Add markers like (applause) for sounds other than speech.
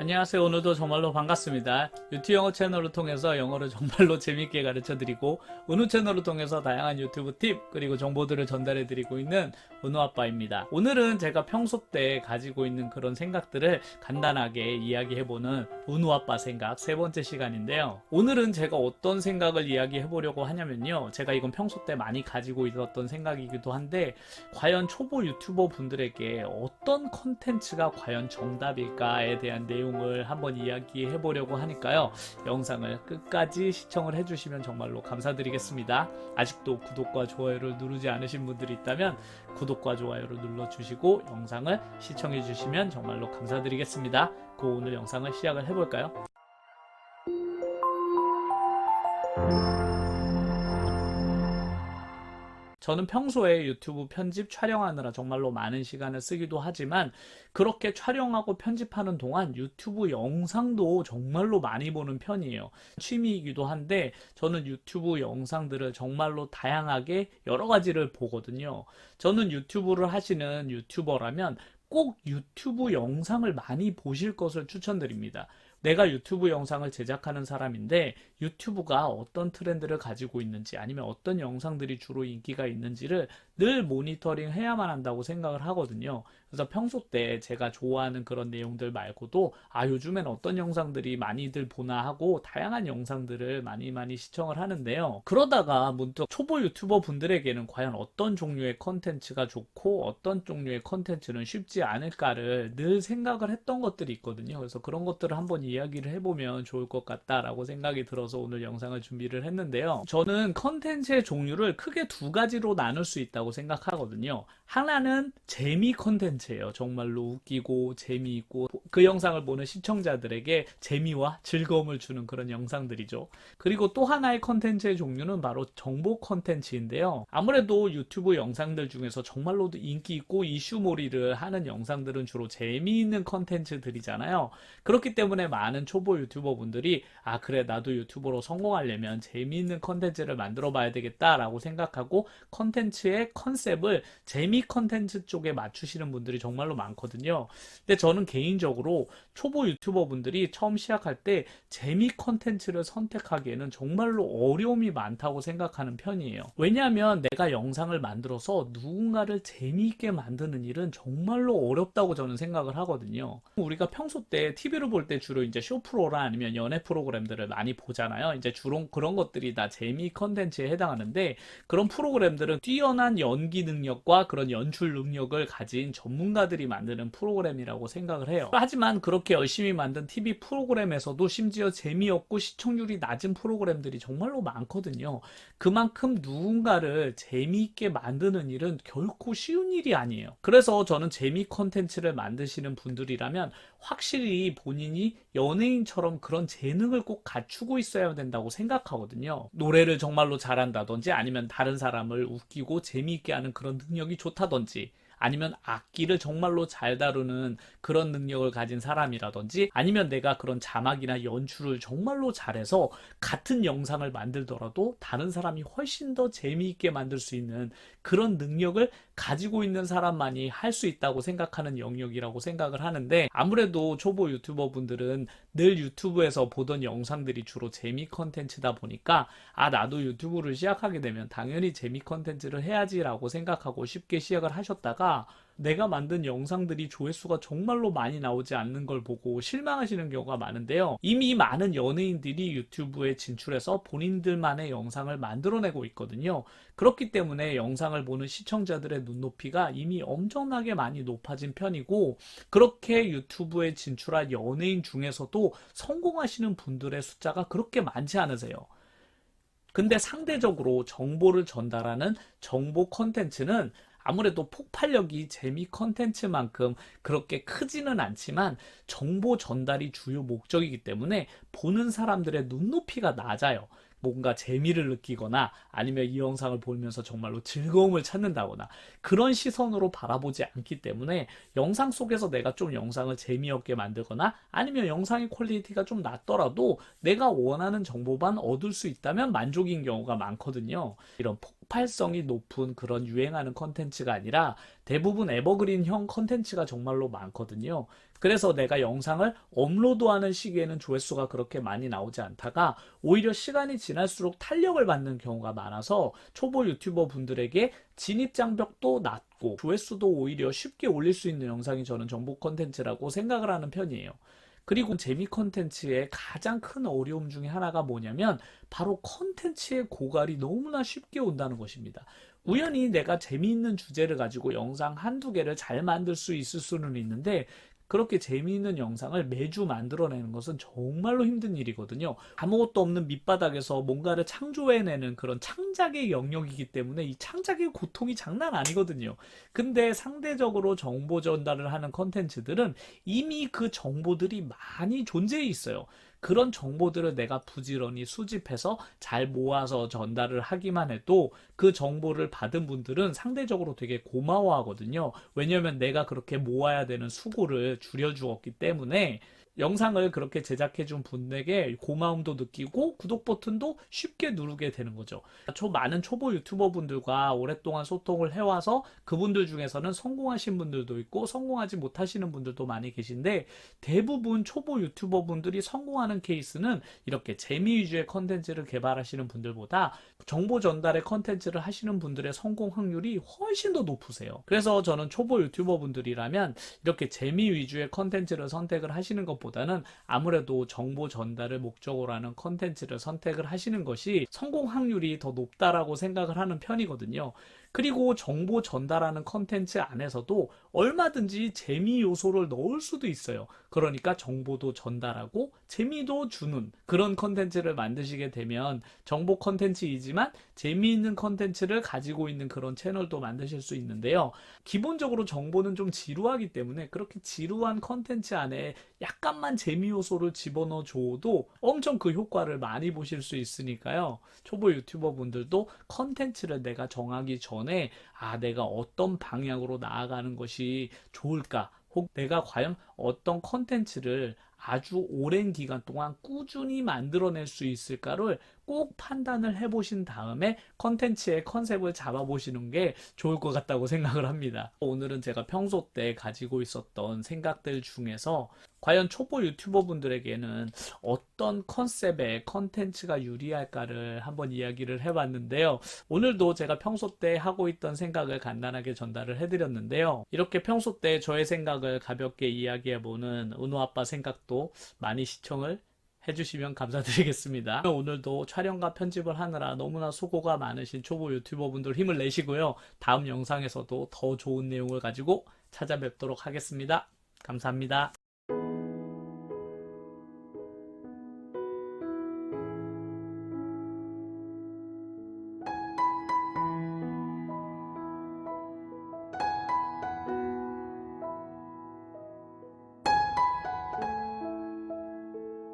안녕하세요. 오늘도 정말로 반갑습니다. 유튜브 영어 채널을 통해서 영어를 (laughs) 정말로 재밌게 가르쳐 드리고, 은우 채널을 통해서 다양한 유튜브 팁, 그리고 정보들을 전달해 드리고 있는 은우 아빠입니다. 오늘은 제가 평소 때 가지고 있는 그런 생각들을 간단하게 이야기해보는 은우 아빠 생각 세 번째 시간인데요. 오늘은 제가 어떤 생각을 이야기해 보려고 하냐면요. 제가 이건 평소 때 많이 가지고 있었던 생각이기도 한데, 과연 초보 유튜버 분들에게 어떤 컨텐츠가 과연 정답일까에 대한 내용 을 한번 이야기해 보려고 하니까요. 영상을 끝까지 시청을 해주시면 정말로 감사드리겠습니다. 아직도 구독과 좋아요를 누르지 않으신 분들이 있다면 구독과 좋아요를 눌러주시고 영상을 시청해 주시면 정말로 감사드리겠습니다. 그 오늘 영상을 시작을 해볼까요? 저는 평소에 유튜브 편집 촬영하느라 정말로 많은 시간을 쓰기도 하지만 그렇게 촬영하고 편집하는 동안 유튜브 영상도 정말로 많이 보는 편이에요. 취미이기도 한데 저는 유튜브 영상들을 정말로 다양하게 여러 가지를 보거든요. 저는 유튜브를 하시는 유튜버라면 꼭 유튜브 영상을 많이 보실 것을 추천드립니다. 내가 유튜브 영상을 제작하는 사람인데 유튜브가 어떤 트렌드를 가지고 있는지 아니면 어떤 영상들이 주로 인기가 있는지를 늘 모니터링 해야만 한다고 생각을 하거든요. 그래서 평소 때 제가 좋아하는 그런 내용들 말고도 아 요즘엔 어떤 영상들이 많이들 보나 하고 다양한 영상들을 많이 많이 시청을 하는데요. 그러다가 문득 초보 유튜버 분들에게는 과연 어떤 종류의 컨텐츠가 좋고 어떤 종류의 컨텐츠는 쉽지 않을까를 늘 생각을 했던 것들이 있거든요. 그래서 그런 것들을 한번 이야기를 해보면 좋을 것 같다라고 생각이 들어서 오늘 영상을 준비를 했는데요. 저는 컨텐츠의 종류를 크게 두 가지로 나눌 수 있다고 생각하거든요. 하나는 재미 컨텐츠 예요. 정말로 웃기고 재미있고 그 영상을 보는 시청자들에게 재미와 즐거움을 주는 그런 영상들이죠. 그리고 또 하나의 컨텐츠의 종류는 바로 정보 컨텐츠인데요. 아무래도 유튜브 영상들 중에서 정말로 인기 있고 이슈몰이를 하는 영상들은 주로 재미있는 컨텐츠들이잖아요. 그렇기 때문에 많은 초보 유튜버 분들이 아 그래 나도 유튜버로 성공하려면 재미있는 컨텐츠를 만들어 봐야 되겠다라고 생각하고 컨텐츠의 컨셉을 재미 컨텐츠 쪽에 맞추시는 분들 이 정말로 많거든요. 근데 저는 개인적으로 초보 유튜버 분들이 처음 시작할 때 재미 컨텐츠를 선택하기에는 정말로 어려움이 많다고 생각하는 편이에요. 왜냐하면 내가 영상을 만들어서 누군가를 재미있게 만드는 일은 정말로 어렵다고 저는 생각을 하거든요. 우리가 평소 때 TV를 볼 때 주로 이제 쇼프로나 아니면 연애 프로그램들을 많이 보잖아요. 이제 주로 그런 것들이 다 재미 컨텐츠에 해당하는데 그런 프로그램들은 뛰어난 연기 능력과 그런 연출 능력을 가진 전문 가들이 만드는 프로그램이라고 생각을 해요. 하지만 그렇게 열심히 만든 TV 프로그램에서도 심지어 재미없고 시청률이 낮은 프로그램들이 정말로 많거든요. 그만큼 누군가를 재미있게 만드는 일은 결코 쉬운 일이 아니에요. 그래서 저는 재미 컨텐츠를 만드시는 분들이라면 확실히 본인이 연예인처럼 그런 재능을 꼭 갖추고 있어야 된다고 생각하거든요. 노래를 정말로 잘한다든지 아니면 다른 사람을 웃기고 재미있게 하는 그런 능력이 좋다든지 아니면 악기를 정말로 잘 다루는 그런 능력을 가진 사람이라든지 아니면 내가 그런 자막이나 연출을 정말로 잘해서 같은 영상을 만들더라도 다른 사람이 훨씬 더 재미있게 만들 수 있는 그런 능력을 가지고 있는 사람만이 할 수 있다고 생각하는 영역이라고 생각을 하는데 아무래도 초보 유튜버 분들은 늘 유튜브에서 보던 영상들이 주로 재미 컨텐츠다 보니까 아 나도 유튜브를 시작하게 되면 당연히 재미 컨텐츠를 해야지라고 생각하고 쉽게 시작을 하셨 내가 만든 영상들이 조회수가 정말로 많이 나오지 않는 걸 보고 실망하시는 경우가 많은데요. 이미 많은 연예인들이 유튜브에 진출해서 본인들만의 영상을 만들어내고 있거든요. 그렇기 때문에 영상을 보는 시청자들의 눈높이가 이미 엄청나게 많이 높아진 편이고, 그렇게 유튜브에 진출한 연예인 중에서도 성공하시는 분들의 숫자가 그렇게 많지 않으세요. 근데 상대적으로 정보를 전달하는 정보 컨텐츠는 아무래도 폭발력이 재미 컨텐츠만큼 그렇게 크지는 않지만 정보 전달이 주요 목적이기 때문에 보는 사람들의 눈높이가 낮아요. 뭔가 재미를 느끼거나 아니면 이 영상을 보면서 정말로 즐거움을 찾는다거나 그런 시선으로 바라보지 않기 때문에 영상 속에서 내가 좀 영상을 재미없게 만들거나 아니면 영상의 퀄리티가 좀 낮더라도 내가 원하는 정보만 얻을 수 있다면 만족인 경우가 많거든요. 이런 폭 발성이 높은 그런 유행하는 컨텐츠가 아니라 대부분 에버그린형 컨텐츠가 정말로 많거든요. 그래서 내가 영상을 업로드하는 시기에는 조회수가 그렇게 많이 나오지 않다가 오히려 시간이 지날수록 탄력을 받는 경우가 많아서 초보 유튜버 분들에게 진입 장벽도 낮고 조회수도 오히려 쉽게 올릴 수 있는 영상이 저는 정보 컨텐츠라고 생각을 하는 편이에요. 그리고 재미 컨텐츠의 가장 큰 어려움 중에 하나가 뭐냐면 바로 컨텐츠의 고갈이 너무나 쉽게 온다는 것입니다. 우연히 내가 재미있는 주제를 가지고 영상 한두 개를 잘 만들 수 있을 수는 있는데 그렇게 재미있는 영상을 매주 만들어내는 것은 정말로 힘든 일이거든요. 아무것도 없는 밑바닥에서 뭔가를 창조해내는 그런 창작의 영역이기 때문에 이 창작의 고통이 장난 아니거든요. 근데 상대적으로 정보 전달을 하는 컨텐츠들은 이미 그 정보들이 많이 존재해 있어요. 그런 정보들을 내가 부지런히 수집해서 잘 모아서 전달을 하기만 해도 그 정보를 받은 분들은 상대적으로 되게 고마워하거든요. 왜냐면 내가 그렇게 모아야 되는 수고를 줄여주었기 때문에 영상을 그렇게 제작해준 분에게 고마움도 느끼고 구독 버튼도 쉽게 누르게 되는 거죠. 초 많은 초보 유튜버 분들과 오랫동안 소통을 해와서 그분들 중에서는 성공하신 분들도 있고 성공하지 못하시는 분들도 많이 계신데 대부분 초보 유튜버 분들이 성공하는 케이스는 이렇게 재미 위주의 컨텐츠를 개발하시는 분들보다 정보 전달의 컨텐츠를 하시는 분들의 성공 확률이 훨씬 더 높으세요. 그래서 저는 초보 유튜버 분들이라면 이렇게 재미 위주의 컨텐츠를 선택을 하시는 것보다 는 아무래도 정보 전달을 목적으로 하는 컨텐츠를 선택을 하시는 것이 성공 확률이 더 높다라고 생각을 하는 편이거든요. 그리고 정보 전달하는 컨텐츠 안에서도 얼마든지 재미 요소를 넣을 수도 있어요. 그러니까 정보도 전달하고 재미도 주는 그런 컨텐츠를 만드시게 되면 정보 컨텐츠이지만 재미있는 컨텐츠를 가지고 있는 그런 채널도 만드실 수 있는데요. 기본적으로 정보는 좀 지루하기 때문에 그렇게 지루한 컨텐츠 안에 약간만 재미 요소를 집어넣어 줘도 엄청 그 효과를 많이 보실 수 있으니까요. 초보 유튜버 분들도 컨텐츠를 내가 정하기 전에 아, 내가 어떤 방향으로 나아가는 것이 좋을까? 혹 내가 과연 어떤 컨텐츠를 아주 오랜 기간 동안 꾸준히 만들어낼 수 있을까를 꼭 판단을 해보신 다음에 컨텐츠의 컨셉을 잡아보시는 게 좋을 것 같다고 생각을 합니다. 오늘은 제가 평소 때 가지고 있었던 생각들 중에서 과연 초보 유튜버 분들에게는 어떤 컨셉의 컨텐츠가 유리할까를 한번 이야기를 해봤는데요. 오늘도 제가 평소 때 하고 있던 생각을 간단하게 전달을 해드렸는데요. 이렇게 평소 때 저의 생각을 가볍게 이야기해보는 은호 아빠 생각도 많이 시청을 해주시면 감사드리겠습니다. 오늘도 촬영과 편집을 하느라 너무나 수고가 많으신 초보 유튜버 분들 힘을 내시고요. 다음 영상에서도 더 좋은 내용을 가지고 찾아뵙도록 하겠습니다. 감사합니다.